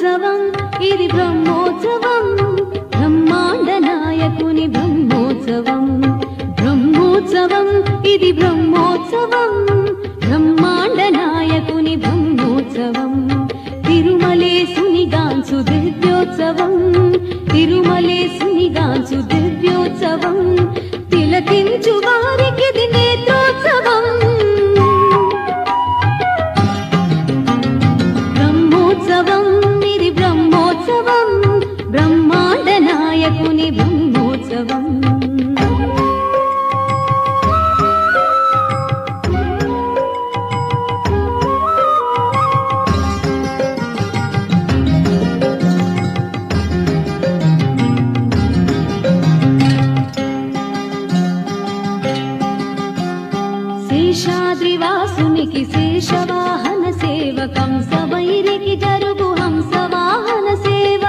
బ్రహ్మోత్సవం ఇది బ్రహ్మోత్సవం. బ్రహ్మాండ నాయకుని బ్రహ్మోత్సవం. బ్రహ్మోత్సవం ఇది బ్రహ్మోత్సవం. బ్రహ్మాండ నాయకుని బ్రహ్మోత్సవం. తిరుమలేసుని గాంచు దివ్యోత్సవం. శేషాద్రివాసునికి శేషవాహన సేవకం సవైరికి జరుగు హంసవాహన సేవ.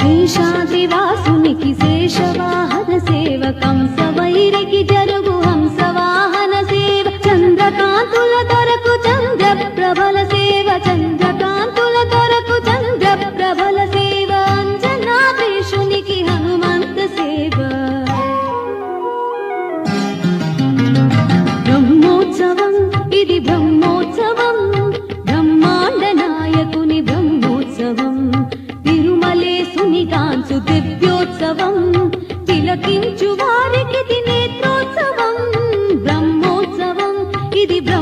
శేషాద్రివాసునికి శేషవాహన సేవకం సవైరికి జరుగు హంసవాహన సేవ. చంద్రకాంతులతో బ్రహ్మోత్సవం బ్రహ్మాండ నాయకుని బ్రహ్మోత్సవం తిరుమలేసుని కాంచు దివ్యోత్సవం తిలకించు వారికి నేత్రోత్సవం బ్రహ్మోత్సవం. ఇది బ్రహ్మ